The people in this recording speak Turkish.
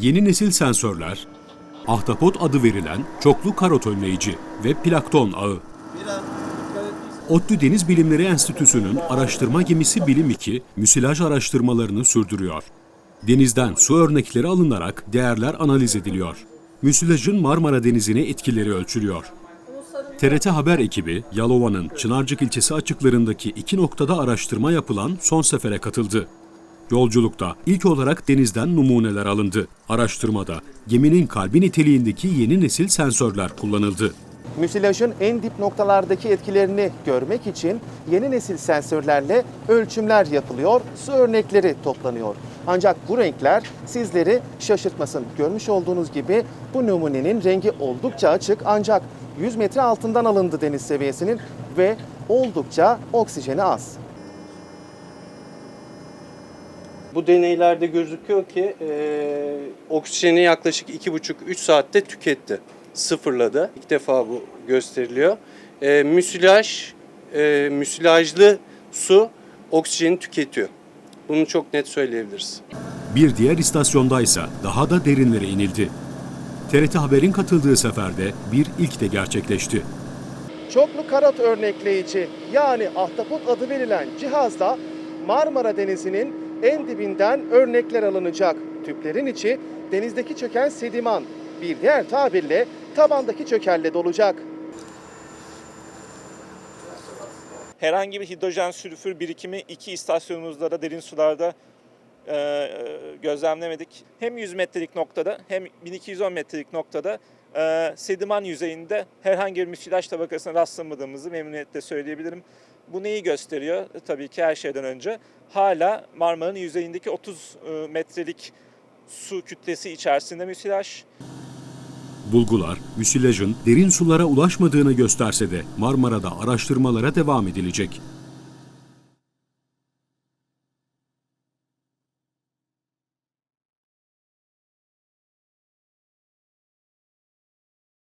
Yeni nesil sensörler, ahtapot adı verilen çoklu karot ve plankton ağı. ODTÜ Deniz Bilimleri Enstitüsü'nün araştırma gemisi Bilim 2, müsilaj araştırmalarını sürdürüyor. Denizden su örnekleri alınarak değerler analiz ediliyor. Müsilajın Marmara Denizi'ne etkileri ölçülüyor. TRT Haber ekibi, Yalova'nın Çınarcık ilçesi açıklarındaki iki noktada araştırma yapılan son sefere katıldı. Yolculukta ilk olarak denizden numuneler alındı. Araştırmada geminin kalbi niteliğindeki yeni nesil sensörler kullanıldı. Müsilajın en dip noktalardaki etkilerini görmek için yeni nesil sensörlerle ölçümler yapılıyor, su örnekleri toplanıyor. Ancak bu renkler sizleri şaşırtmasın. Görmüş olduğunuz gibi bu numunenin rengi oldukça açık ancak 100 metre altından alındı deniz seviyesinin ve oldukça oksijeni az. Bu deneylerde gözüküyor ki e, oksijeni yaklaşık 2,5-3 saatte tüketti. Sıfırladı. İlk defa bu gösteriliyor. E, müsilaj, e, müsilajlı su oksijeni tüketiyor. Bunu çok net söyleyebiliriz. Bir diğer istasyondaysa daha da derinlere inildi. TRT Haber'in katıldığı seferde bir ilk de gerçekleşti. Çoklu karot örnekleyici yani ahtapot adı verilen cihazla Marmara Denizi'nin en dibinden örnekler alınacak. Tüplerin içi denizdeki çöken sediman, bir diğer tabirle tabandaki çökerle dolacak. herhangi bir hidrojen sülfür birikimi iki istasyonumuzda da derin sularda e, e, gözlemlemedik. Hem 100 metrelik noktada hem 1210 metrelik noktada e, sediman yüzeyinde herhangi bir müsilaj tabakasına rastlamadığımızı memnuniyetle söyleyebilirim. Bu neyi gösteriyor? Tabii ki her şeyden önce hala Marmara'nın yüzeyindeki 30 e, metrelik su kütlesi içerisinde müsilaj. Bulgular, müsilajın derin sulara ulaşmadığını gösterse de Marmara'da araştırmalara devam edilecek.